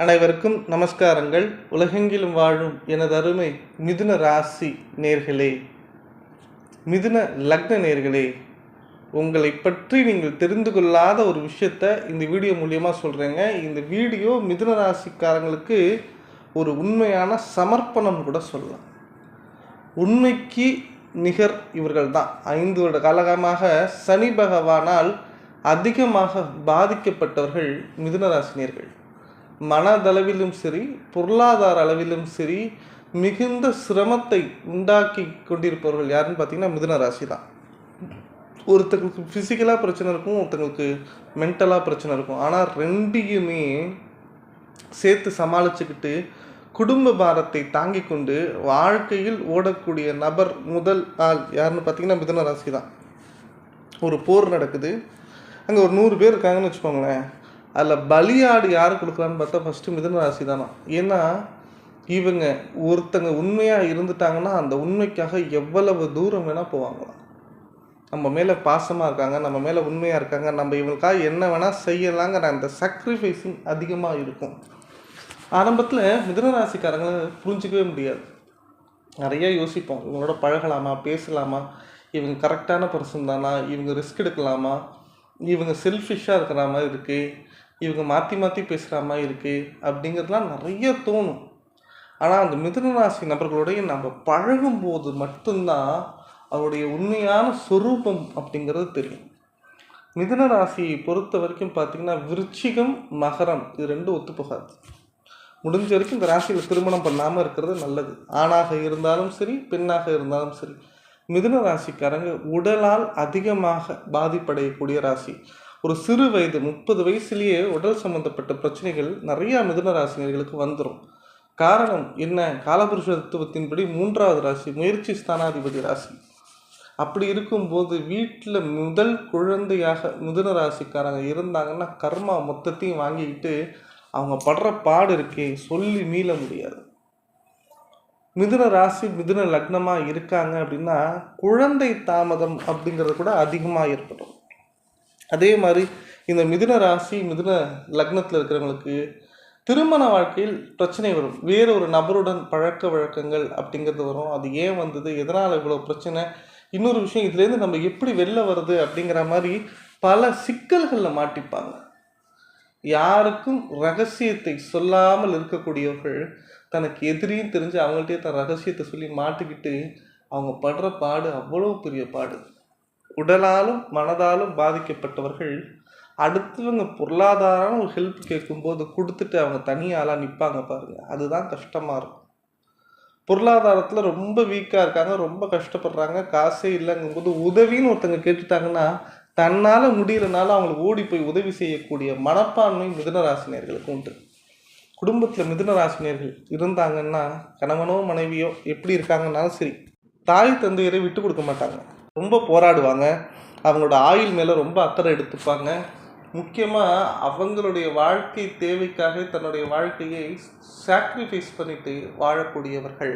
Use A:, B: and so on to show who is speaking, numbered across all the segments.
A: அனைவருக்கும் நமஸ்காரங்கள். உலகெங்கிலும் வாழும் எனது அருமை மிதுன ராசி நேர்களே. மிதுன லக்ன நேர்களே உங்களை பற்றி நீங்கள் தெரிந்து கொள்ளாத ஒரு விஷயத்த இந்த வீடியோ மூலியமாக சொல்கிறேங்க இந்த வீடியோ மிதுன ராசிக்காரங்களுக்கு ஒரு உண்மையான சமர்ப்பணம் கூட சொல்லலாம். உண்மைக்கு நிகர் இவர்கள் தான் ஐந்து வருட காலகமாக சனி பகவானால் அதிகமாக பாதிக்கப்பட்டவர்கள் மிதுன ராசினியர்கள் மனதளவிலும் சரி பொருளாதார அளவிலும் சரி மிகுந்த சிரமத்தை உண்டாக்கி கொண்டிருப்பவர்கள் யாருன்னு பார்த்தீங்கன்னா மிதுன ராசி தான் ஒருத்தங்களுக்கு ஃபிசிக்கலாக பிரச்சனை இருக்கும் ஒருத்தங்களுக்கு மென்டலாக பிரச்சனை இருக்கும். ஆனால் ரெண்டையுமே சேர்த்து சமாளிச்சுக்கிட்டு குடும்ப பாரத்தை தாங்கி கொண்டு வாழ்க்கையில் ஓடக்கூடிய நபர் முதல் ஆள் யாருன்னு பார்த்தீங்கன்னா மிதுன ராசி தான் ஒரு போர் நடக்குது. அங்கே ஒரு நூறு பேர் இருக்காங்கன்னு வச்சுக்கோங்களேன். அதில் பலியாடு யார் கொடுக்குறான்னு பார்த்தா ஃபஸ்ட்டு மிதன ராசி தானா. ஏன்னா இவங்க ஒருத்தங்க உண்மையாக இருந்துட்டாங்கன்னா அந்த உண்மைக்காக எவ்வளவு தூரம் வேணால் போவாங்களாம். நம்ம மேலே பாசமாக இருக்காங்க நம்ம மேலே உண்மையாக இருக்காங்க நம்ம இவங்களுக்காக என்ன வேணால் செய்யலாங்கிற அந்த சக்ரிஃபைஸிங் அதிகமாக இருக்கும். ஆரம்பத்தில் மிதனராசிக்காரங்க புரிஞ்சிக்கவே முடியாது. நிறையா யோசிப்போம் இவங்களோட பழகலாமா பேசலாமா இவங்க கரெக்டான பர்சன் தானா இவங்க ரிஸ்க் எடுக்கலாமா இவங்க செல்ஃபிஷாக இருக்கிற மாதிரி இருக்குது இவங்க மாற்றி மாற்றி பேசுகிற மாதிரி இருக்குது அப்படிங்கிறதுலாம் நிறைய தோணும். ஆனால் அந்த மிதுன ராசி நபர்களுடைய நம்ம பழகும்போது மட்டும்தான் அவருடைய உண்மையான சொரூபம் அப்படிங்கிறது தெரியும். மிதுன ராசியை பொறுத்த வரைக்கும் பார்த்தீங்கன்னா விருச்சிகம் மகரம் இது ரெண்டும் ஒத்துப்போகாது முடிஞ்ச வரைக்கும் இந்த ராசியில் திருமணம் பண்ணாமல் இருக்கிறது நல்லது. ஆணாக இருந்தாலும் சரி பெண்ணாக இருந்தாலும் சரி. மிதுன ராசிக்காரங்க உடலால் அதிகமாக பாதிப்படையக்கூடிய ராசி. ஒரு சிறு வயது முப்பது வயசுலேயே உடல் சம்மந்தப்பட்ட பிரச்சனைகள் நிறையா மிதுன ராசினியர்களுக்கு வந்துடும் காரணம் என்ன? காலபுருஷ தத்துவத்தின்படி மூன்றாவது ராசி முயற்சி ஸ்தானாதிபதி ராசி. அப்படி இருக்கும்போது வீட்டில் முதல் குழந்தையாக மிதுன ராசிக்காரங்க இருந்தாங்கன்னா கர்மா மொத்தத்தையும் வாங்கிக்கிட்டு அவங்க படுற பாடு இருக்கே சொல்லி மீள முடியாது. மிதுன ராசி மிதுன லக்னமாக இருக்காங்க அப்படின்னா குழந்தை தாமதம் அப்படிங்கிறது கூட அதிகமாக ஏற்படும். அதே மாதிரி இந்த மிதுன ராசி மிதுன லக்னத்தில் இருக்கிறவங்களுக்கு திருமண வாழ்க்கையில் பிரச்சனை வரும். வேற ஒரு நபருடன் பழக்க வழக்கங்கள் அப்படிங்கிறது வரும். அது ஏன் வந்தது? எதனால் இவ்வளோ பிரச்சனை? இன்னொரு விஷயம் இதுலேருந்து நம்ம எப்படி வெளில வருது அப்படிங்கிற மாதிரி பல சிக்கல்களில் மாட்டிப்பாங்க. யாருக்கும் ரகசியத்தை சொல்லாமல் இருக்கக்கூடியவர்கள் தனக்கு எதிரியும் தெரிஞ்சு அவங்கள்ட்டே தன் ரகசியத்தை சொல்லி மாட்டிக்கிட்டு அவங்க படுற பாடு அவ்வளோ பெரிய பாடு. உடலாலும் மனதாலும் பாதிக்கப்பட்டவர்கள் அடுத்தவங்க பொருளாதாரம் ஒரு ஹெல்ப் கேட்கும்போது கொடுத்துட்டு அவங்க தனியாலாம் நிற்பாங்க பாருங்க. அதுதான் கஷ்டமாக இருக்கும். பொருளாதாரத்தில் ரொம்ப வீக்காக இருக்காங்க ரொம்ப கஷ்டப்படுறாங்க காசே இல்லைங்கும்போது உதவின்னு ஒருத்தங்க கேட்டுட்டாங்கன்னா தன்னால் முடியலனால அவங்களுக்கு ஓடி போய் உதவி செய்யக்கூடிய மனப்பான்மை மிதுனராசினியர்களுக்கு உண்டு. குடும்பத்தில் மிதுனராசினியர்கள் இருந்தாங்கன்னா கணவனோ மனைவியோ எப்படி இருக்காங்கன்னாலும் சரி தாய் தந்தையரை விட்டு கொடுக்க மாட்டாங்க. ரொம்ப போராடுவாங்க. அவங்களோட ஆயுள் மேலே ரொம்ப அக்கறை எடுத்துப்பாங்க. முக்கியமாக அவங்களுடைய வாழ்க்கை தேவைக்காக தன்னுடைய வாழ்க்கையை சாக்ரிஃபைஸ் பண்ணிட்டு வாழக்கூடியவர்கள்.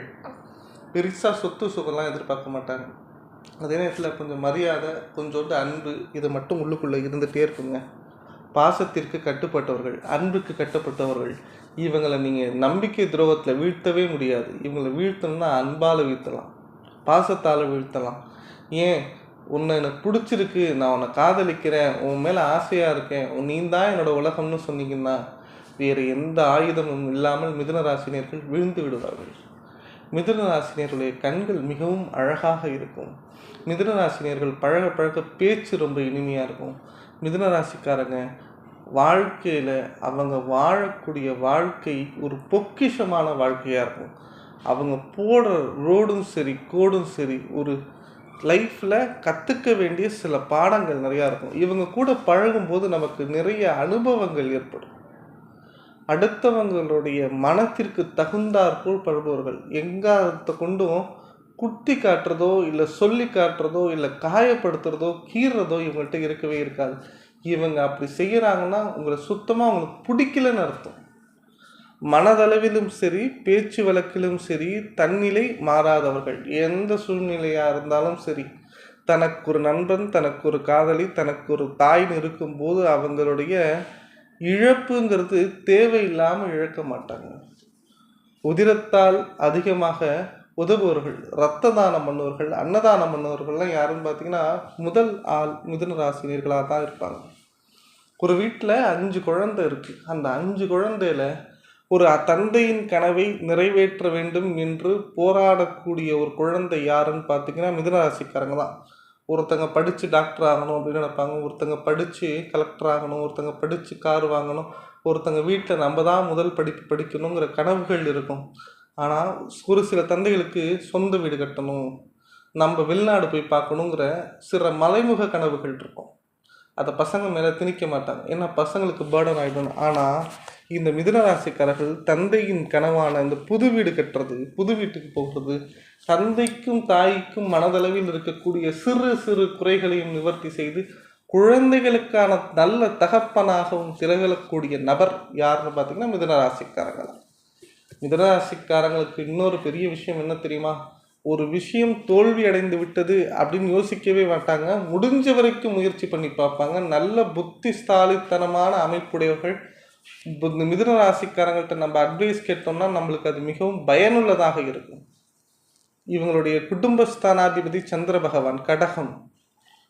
A: பெருசாக சொத்து சுகம்லாம் எதிர்பார்க்க மாட்டாங்க. அதே நேரத்தில் கொஞ்சம் மரியாதை கொஞ்சோண்டு அன்பு இது மட்டும் உள்ளுக்குள்ளே இருந்துகிட்டே இருக்குங்க. பாசத்திற்கு கட்டுப்பட்டவர்கள் அன்புக்கு கட்டுப்பட்டவர்கள் இவங்களை நீங்கள் நம்பிக்கை துரோகத்தில் வீழ்த்தவே முடியாது. இவங்களை வீழ்த்தணும்னா அன்பால் வீழ்த்தலாம். பாசத்தால் வீழ்த்தலாம். ஏன்? உன்னை எனக்கு பிடிச்சிருக்கு நான் உன்னை காதலிக்கிறேன் உன் மேலே ஆசையாக இருக்கேன் நீ தான் என்னோட உலகம்னு சொன்னீங்கன்னா வேறு எந்த ஆயுதமும் இல்லாமல் மிதுன ராசினியர்கள் விழுந்து விடுவார்கள். மிதுன ராசினியர்களுடைய கண்கள் மிகவும் அழகாக இருக்கும். மிதுன ராசினியர்கள் பழக பழக பேச்சு ரொம்ப இனிமையாக இருக்கும். மிதுன ராசிக்காரங்க வாழ்க்கையில் அவங்க வாழக்கூடிய வாழ்க்கை ஒரு பொக்கிஷமான வாழ்க்கையாக இருக்கும். அவங்க போடுற ரோடும் சரி கோடும் சரி ஒரு லைஃப்பில் கற்றுக்க வேண்டிய சில பாடங்கள் நிறையா இருக்கும். இவங்க கூட பழகும்போது நமக்கு நிறைய அனுபவங்கள் ஏற்படும். அடுத்தவங்களுடைய மனத்திற்கு தகுந்தாற்போல் பழகுபவர்கள் எங்காரத்தை கொண்டும் குட்டி காட்டுறதோ இல்லை சொல்லி காட்டுறதோ இல்லை காயப்படுத்துறதோ கீறுறதோ இவங்கள்ட்ட இருக்கவே இருக்காது. இவங்க அப்படி செய்கிறாங்கன்னா உங்களை சுத்தமாக அவங்களுக்கு பிடிக்கலன்னு அர்த்தம். மனதளவிலும் சரி பேச்சு வழக்கிலும் சரி தன்னிலை மாறாதவர்கள். எந்த சூழ்நிலையாக இருந்தாலும் சரி தனக்கு ஒரு நண்பன் தனக்கு ஒரு காதலி தனக்கு ஒரு தாய்னு இருக்கும்போது அவங்களுடைய இழப்புங்கிறது தேவையில்லாமல் இழக்க மாட்டாங்க. உதிரத்தால் அதிகமாக உதவுவர்கள் இரத்த தானம் பண்ணுவர்கள் அன்னதானம் பண்ணுவர்கள்லாம் யாருன்னு பார்த்தீங்கன்னா முதல் ஆள் மிதுன ராசினியர்களாக தான் இருப்பாங்க. ஒரு வீட்டில் அஞ்சு குழந்தை இருக்குது அந்த அஞ்சு குழந்தையில ஒரு தந்தையின் கனவை நிறைவேற்ற வேண்டும் என்று போராடக்கூடிய ஒரு குழந்தை யாருன்னு பார்த்தீங்கன்னா மிதனராசிக்காரங்க தான். ஒருத்தங்க படித்து டாக்டர் ஆகணும் அப்படின்னு நினைப்பாங்க. ஒருத்தங்க படித்து கலெக்டர் ஆகணும். ஒருத்தங்க படித்து கார் வாங்கணும். ஒருத்தங்க வீட்டில் நம்ம தான் முதல் படிப்பு படிக்கணுங்கிற கனவுகள் இருக்கும். ஆனால் ஒரு சில தந்தைகளுக்கு சொந்த வீடு கட்டணும் நம்ம வெளிநாடு போய் பார்க்கணுங்கிற சில மலைமுக கனவுகள் இருக்கும். அதை பசங்க மேலே திணிக்க மாட்டாங்க. ஏன்னா பசங்களுக்கு பேர்டன் ஆகிடும் ஆனால் இந்த மிதுன ராசிக்காரர்கள் தந்தையின் கனவான இந்த புது வீடு கட்டுறது புது வீட்டுக்கு போகிறது தந்தைக்கும் தாய்க்கும் மனதளவில் இருக்கக்கூடிய சிறு சிறு குறைகளையும் நிவர்த்தி செய்து குழந்தைகளுக்கான நல்ல தகப்பனாகவும் திரகலக்கூடிய நபர் யாருன்னு பார்த்தீங்கன்னா மிதனராசிக்காரங்களா மிதனராசிக்காரங்களுக்கு இன்னொரு பெரிய விஷயம் என்ன தெரியுமா? ஒரு விஷயம் தோல்வி அடைந்து விட்டது அப்படின்னு யோசிக்கவே மாட்டாங்க. முடிஞ்ச வரைக்கும் முயற்சி பண்ணி பார்ப்பாங்க. நல்ல புத்திஸ்தாலித்தனமான அமைப்புடையவர்கள். இந்த மிதுன ராசிக்காரங்கள்ட்ட நம்ம அட்வைஸ் கேட்டோம்னா நம்மளுக்கு அது மிகவும் பயனுள்ளதாக இருக்கும். இவங்களுடைய குடும்பஸ்தானாதிபதி சந்திர பகவான் கடகம்.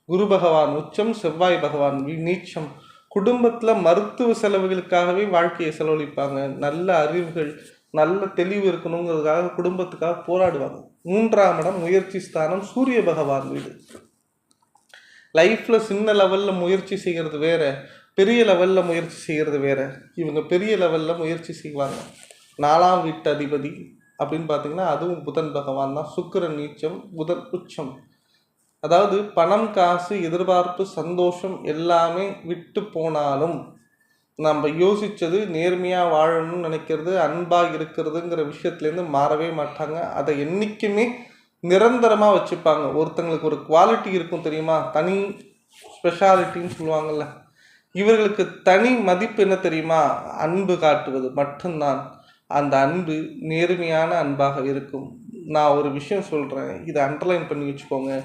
A: குரு பகவான் உச்சம் செவ்வாய் பகவான் நீச்சம். குடும்பத்தில் மருத்துவ செலவுகளுக்காகவே வாழ்க்கையை செலவழிப்பாங்க. நல்ல அறிவுகள் நல்ல தெளிவு இருக்கணுங்கிறதுக்காக குடும்பத்துக்காக போராடுவாங்க. மூன்றாம் இடம் முயற்சி ஸ்தானம் சூரிய பகவான் வீடு. லைஃப்பில் சின்ன லெவலில் முயற்சி செய்கிறது வேற. பெரிய லெவலில் முயற்சி செய்கிறது வேறு. இவங்க பெரிய லெவலில் முயற்சி செய்வாங்க. நாலாம் வீட்டு அதிபதி அப்படின்னு பார்த்தீங்கன்னா அதுவும் புதன் பகவான் தான். சுக்கிரன் நீச்சம் புதன் உச்சம். அதாவது பணம் காசு எதிர்பார்ப்பு சந்தோஷம் எல்லாமே விட்டு போனாலும் நம்ம யோசித்தது நேர்மையாக வாழணும்னு நினைக்கிறது அன்பாக இருக்கிறதுங்கிற விஷயத்துலேருந்து மாறவே மாட்டாங்க. அதை என்றைக்குமே நிரந்தரமாக வச்சுப்பாங்க. ஒருத்தங்களுக்கு ஒரு குவாலிட்டி இருக்கும் தெரியுமா? தனி ஸ்பெஷாலிட்டின்னு சொல்லுவாங்கல்ல. இவர்களுக்கு தனி மதிப்பு என்ன தெரியுமா? அன்பு காட்டுவது மட்டும்தான். அந்த அன்பு நேர்மையான அன்பாக இருக்கும். நான் ஒரு விஷயம் சொல்கிறேன் இதை அண்டர்லைன் பண்ணி வச்சுக்கோங்க.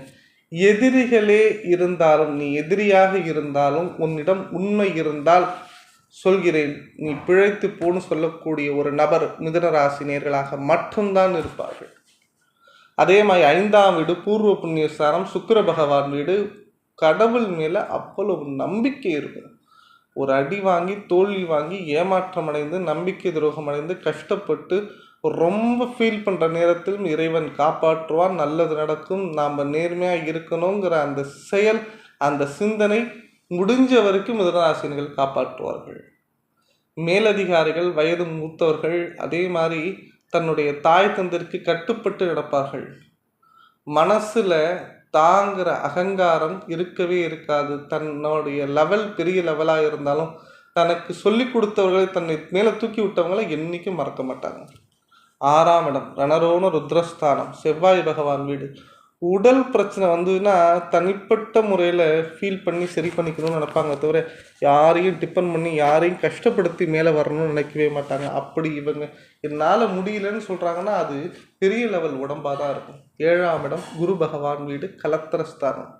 A: எதிரிகளே இருந்தாலும் நீ எதிரியாக இருந்தாலும் உன்னிடம் உண்மை இருந்தால் சொல்கிறேன். நீ பிழைத்து போன்னு சொல்லக்கூடிய ஒரு நபர் மிதனராசினியர்களாக மட்டும்தான் இருப்பார்கள். அதே மாதிரி ஐந்தாம் வீடு பூர்வ புண்ணியஸ்தானம் சுக்கர பகவான் வீடு கடவுள் மேலே அவ்வளவு நம்பிக்கை இருக்கும். ஒரு அடி வாங்கி தோல்வி வாங்கி ஏமாற்றம் அடைந்து நம்பிக்கை துரோகம் அடைந்து கஷ்டப்பட்டு ரொம்ப ஃபீல் பண்ணுற நேரத்தில் இறைவன் காப்பாற்றுவான் நல்லது நடக்கும். நாம் நேர்மையாக இருக்கணுங்கிற அந்த செயல் அந்த சிந்தனை முடிஞ்ச வரைக்கும் மிதனராசினிகள் காப்பாற்றுவார்கள். மேலதிகாரிகள் வயது மூத்தவர்கள் அதே மாதிரி தன்னுடைய தாய் தந்திற்கு கட்டுப்பட்டு நடப்பார்கள். மனசில் தாங்கிற அகங்காரம் இருக்கவே இருக்காது. தன்னுடைய லெவல் பெரிய லெவலாக இருந்தாலும் தனக்கு சொல்லி கொடுத்தவர்களை தன்னை மேலே தூக்கி விட்டவங்களை என்றைக்கும் மறக்க மாட்டாங்க. ஆறாம் இடம் ரணரோண ருத்ரஸ்தானம் செவ்வாய் பகவான் வீடு. உடல் பிரச்சனை வந்ததுன்னா தனிப்பட்ட முறையில் ஃபீல் பண்ணி சரி பண்ணிக்கணும்னு நினப்பாங்க தவிர யாரையும் டிபெண்ட் பண்ணி யாரையும் கஷ்டப்படுத்தி மேலே வரணும்னு நினைக்கவே மாட்டாங்க. அப்படி இவங்க என்னால் முடியலன்னு சொல்கிறாங்கன்னா அது பெரிய லெவல் உடம்பாக தான் இருக்கும். ஏழாம் இடம் குரு பகவான் வீடு கலத்திரஸ்தானம்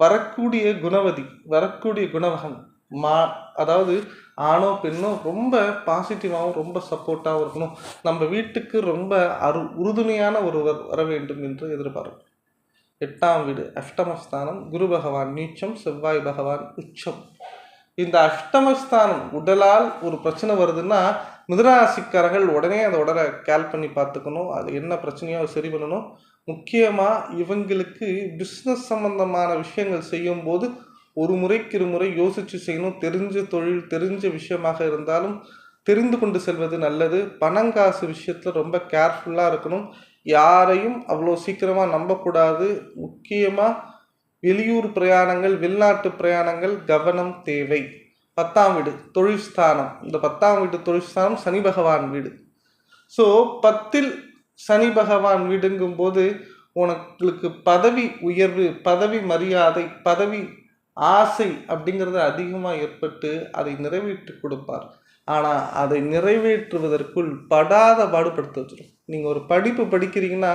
A: வரக்கூடிய குணவதி வரக்கூடிய குணவகம் மா அதாவது ஆணோ பெண்ணோ ரொம்ப பாசிட்டிவாகவும் ரொம்ப சப்போர்ட்டாகவும் இருக்கணும். நம்ம வீட்டுக்கு ரொம்ப அரு உறுதுணையான ஒருவர் வர வேண்டும் என்று எதிர்பார்க்கும் எட்டாம் வீடு அஷ்டமஸ்தானம் குரு பகவான் நீச்சம் செவ்வாய் பகவான் உச்சம். இந்த அஷ்டமஸ்தானம் உடலால் ஒரு பிரச்சனை வருதுன்னா மிதுனராசிக்காரர்கள் உடனே அதை உடலை கேல் பண்ணி பார்த்துக்கணும். அது என்ன பிரச்சனையோ அதை சரி பண்ணணும். முக்கியமாக இவங்களுக்கு பிஸ்னஸ் சம்பந்தமான விஷயங்கள் செய்யும்போது ஒரு முறைக்கு இருமுறை யோசித்து செய்யணும். தெரிஞ்ச தொழில் தெரிஞ்ச விஷயமாக இருந்தாலும் தெரிந்து கொண்டு செல்வது நல்லது. பணங்காசு விஷயத்தில் ரொம்ப கேர்ஃபுல்லாக இருக்கணும். யாரையும் அவ்வளோ சீக்கிரமாக நம்பக்கூடாது. முக்கியமாக வெளியூர் பிரயாணங்கள் வெளிநாட்டு பிரயாணங்கள் கவனம் தேவை. பத்தாம் வீடு தொழில் ஸ்தானம். இந்த பத்தாம் வீடு தொழில் ஸ்தானம் சனி பகவான் வீடு. ஸோ பத்தில் சனி பகவான் வீடுங்கும்போது உனக்கு பதவி உயர்வு பதவி மரியாதை பதவி ஆசை அப்படிங்கிறது அதிகமாக ஏற்பட்டு அதை நிறைவேற்றி கொடுப்பார். ஆனால் அதை நிறைவேற்றுவதற்குள் படாத பாடுபடுத்த வச்சிடும் நீங்கள் ஒரு படிப்பு படிக்கிறீங்கன்னா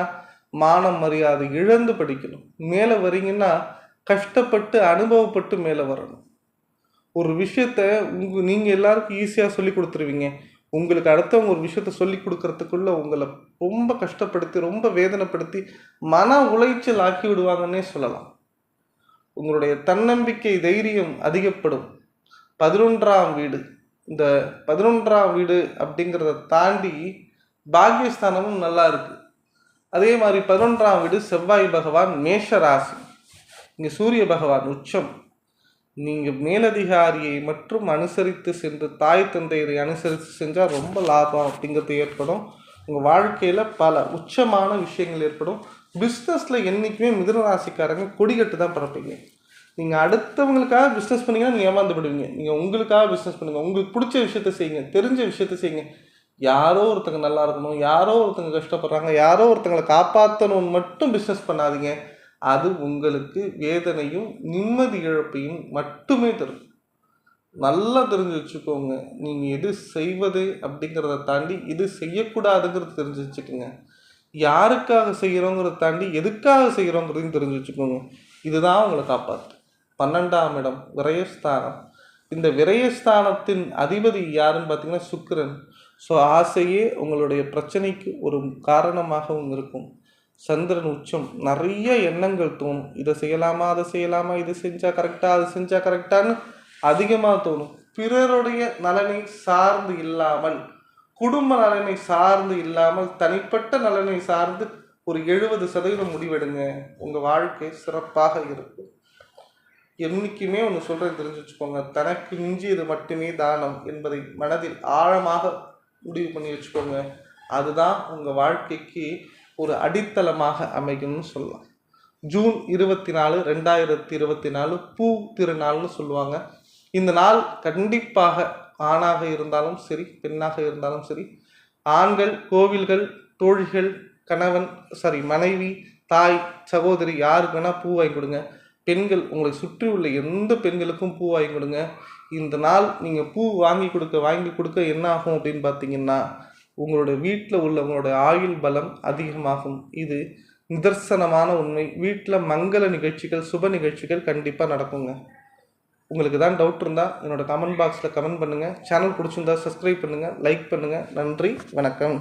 A: மானம் மரியாதை இழந்து படிக்கணும். மேலே வரீங்கன்னா கஷ்டப்பட்டு அனுபவப்பட்டு மேலே வரணும். ஒரு விஷயத்த உங்க நீங்கள் எல்லாருக்கும் ஈஸியாக சொல்லி கொடுத்துருவீங்க. உங்களுக்கு அடுத்தவங்க ஒரு விஷயத்த சொல்லி கொடுக்கறதுக்குள்ளே உங்களை ரொம்ப கஷ்டப்படுத்தி ரொம்ப வேதனைப்படுத்தி மன உளைச்சல் ஆக்கி விடுவாங்கன்னே சொல்லலாம். உங்களுடைய தன்னம்பிக்கை தைரியம் அதிகப்படும். பதினொன்றாம் வீடு. இந்த பதினொன்றாம் வீடு அப்படிங்கிறத தாண்டி பாக்கியஸ்தானமும் நல்லா இருக்கு. அதே மாதிரி பதினொன்றாம் வீடு செவ்வாய் பகவான் மேஷ ராசி. இங்கே சூரிய பகவான் உச்சம். நீங்கள் மேலதிகாரியை மற்றும் அனுசரித்து சென்று தாய் தந்தையரை அனுசரித்து செஞ்சால் ரொம்ப லாபம் அப்படிங்கிறது ஏற்படும். உங்கள் வாழ்க்கையில் பல உச்சமான விஷயங்கள் ஏற்படும். பிஸ்னஸில் என்றைக்குமே மிதுன ராசிக்காரங்க கொடிகட்டு தான் பிறப்பீங்க. நீங்கள் அடுத்தவங்களுக்காக பிஸ்னஸ் பண்ணீங்கன்னா நீங்கள் ஏமாந்து விடுவீங்க நீங்கள் உங்களுக்காக பிஸ்னஸ் பண்ணுங்கள் உங்களுக்கு பிடிச்ச விஷயத்த செய்யுங்க. தெரிஞ்ச விஷயத்த செய்யுங்க. யாரோ ஒருத்தங்க நல்லா இருக்கணும் யாரோ ஒருத்தங்க கஷ்டப்படுறாங்க யாரோ ஒருத்தங்களை காப்பாற்றணும்னு மட்டும் பிஸ்னஸ் பண்ணாதீங்க. அது உங்களுக்கு வேதனையும் நிம்மதி இழப்பையும் மட்டுமே தரும். நல்லா தெரிஞ்சு வச்சுக்கோங்க. நீங்கள் எது செய்வது அப்படிங்கிறத தாண்டி இது செய்யக்கூடாதுங்கிறது தெரிஞ்சு வச்சுக்கோங்க. யாருக்காக செய்கிறோங்கிறத தாண்டி எதுக்காக செய்கிறோங்கிறதையும் தெரிஞ்சு வச்சுக்கோங்க. இதுதான் உங்களை காப்பாற்று பன்னெண்டாம் இடம் விரயஸ்தானம். இந்த விரயஸ்தானத்தின் அதிபதி யாருன்னு பார்த்தீங்கன்னா சுக்கரன். ஸோ ஆசையே உங்களுடைய பிரச்சனைக்கு ஒரு காரணமாகவும் இருக்கும். சந்திரன் உச்சம். நிறைய எண்ணங்கள் தோணும். இதை செய்யலாமா அதை செய்யலாமா இது செஞ்சால் கரெக்டாக அது செஞ்சால் கரெக்டான்னு அதிகமாக தோணும். பிறருடைய நலனை சார்ந்து இல்லாமல் குடும்ப நலனை சார்ந்து இல்லாமல் தனிப்பட்ட நலனை சார்ந்து ஒரு எழுபது சதவீதம் முடிவெடுங்க. உங்கள் வாழ்க்கை சிறப்பாக இருக்கும். என்னைக்குமே ஒன்று சொல்கிறேன் தெரிஞ்சு வச்சுக்கோங்க. தனக்கு மிஞ்சியது மட்டுமே தானம் என்பதை மனதில் ஆழமாக முடிவு பண்ணி வச்சுக்கோங்க. அதுதான் உங்கள் வாழ்க்கைக்கு ஒரு அடித்தளமாக அமைக்கணும்னு சொல்லலாம். ஜூன் இருபத்தி நாலு ரெண்டாயிரத்தி இருபத்தி நாலு பூ திருநாள்னு சொல்லுவாங்க. இந்த நாள் கண்டிப்பாக ஆணாக இருந்தாலும் சரி பெண்ணாக இருந்தாலும் சரி ஆண்கள் கோவில்கள் தோழிகள் கணவன் சாரி மனைவி தாய் சகோதரி யாருக்கு வேணால் பூ வாங்கி கொடுங்க. பெண்கள் உங்களை சுற்றி உள்ள எந்த பெண்களுக்கும் பூ வாங்கி கொடுங்க. இந்த நாள் நீங்கள் பூ வாங்கி கொடுக்க வாங்கி கொடுக்க என்ன ஆகும் அப்படின்னு பார்த்தீங்கன்னா உங்களுடைய வீட்டில் உள்ளவங்களுடைய ஆயுள் பலம் அதிகமாகும். இது நிதர்சனமான உண்மை. வீட்டில் மங்கள நிகழ்ச்சிகள் சுப நிகழ்ச்சிகள் கண்டிப்பாக நடக்குங்க. உங்களுக்கு தான் டவுட் இருந்தால் என்னோடய கமெண்ட் பாக்ஸில் கமெண்ட் பண்ணுங்கள் சேனல் பிடிச்சிருந்தா சப்ஸ்கிரைப் பண்ணுங்கள் லைக் பண்ணுங்கள் நன்றி வணக்கம்.